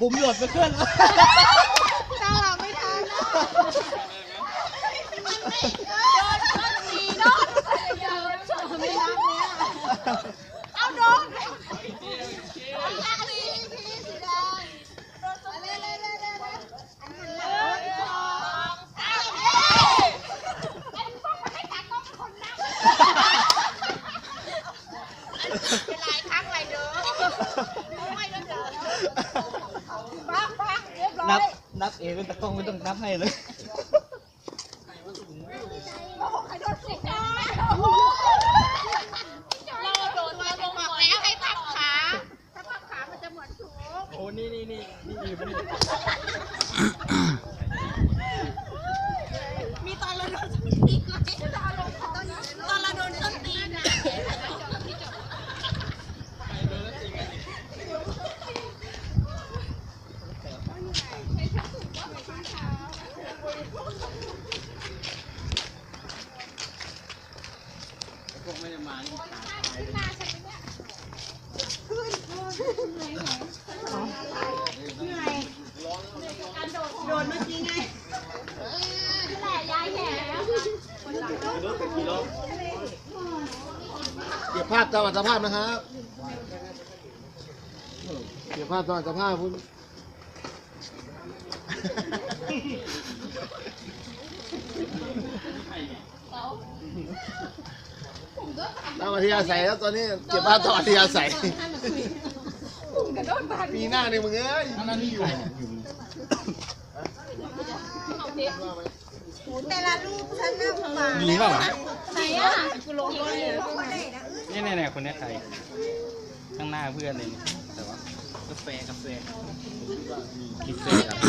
ผมหยดไปขึ้นตาเราไม่ทันนะโดนโดนสีโดนเดี๋ยวไม่รับเนี่ยเอาโดนสีสีสีแดงเล่เล่เล่เล่อันนั้นเลยสองสามเอ้ยไอ้ต้องมาให้ตากล้องคนนับเป็นไรครั้งไรเด้อไม่เด้อเด้อปังปังเรียบร้อย นับนับเองเป็นตะกล้องไม่ต้องนับให้เลยใครโดนสิกาเราโดนเราลงบอกแล้วให้พับขา ถ้าพับขามันจะเหมือนสูงโอ้นี่นี่นี่นี่อยู่มัน มีตอนเราโดนส้นตีนไหมตอนเราโดนส้นตีนอะ พวกไม่ได้มานี่ โดนเมื่อกี้ไงแหละยายแหละแล้วเก็บภาพตามอัตภาพนะครับ เก็บภาพตามอัตภาพคุณ ตามอัธยาศัยแล้วตอนนี้เก็บภาพตามอัธยาศัยปีหน้าเนี่ยมึงเอ้ยอันนั้นนี่อยู่แต่ละรูปฉันน่าฟังมีเปล่าวะไหนอะกูลงเลยนี่นี่นี่คนนี้ใครข้างหน้าเพื่อนเลยนี่แต่ว่ากาแฟกาแฟกินเฟ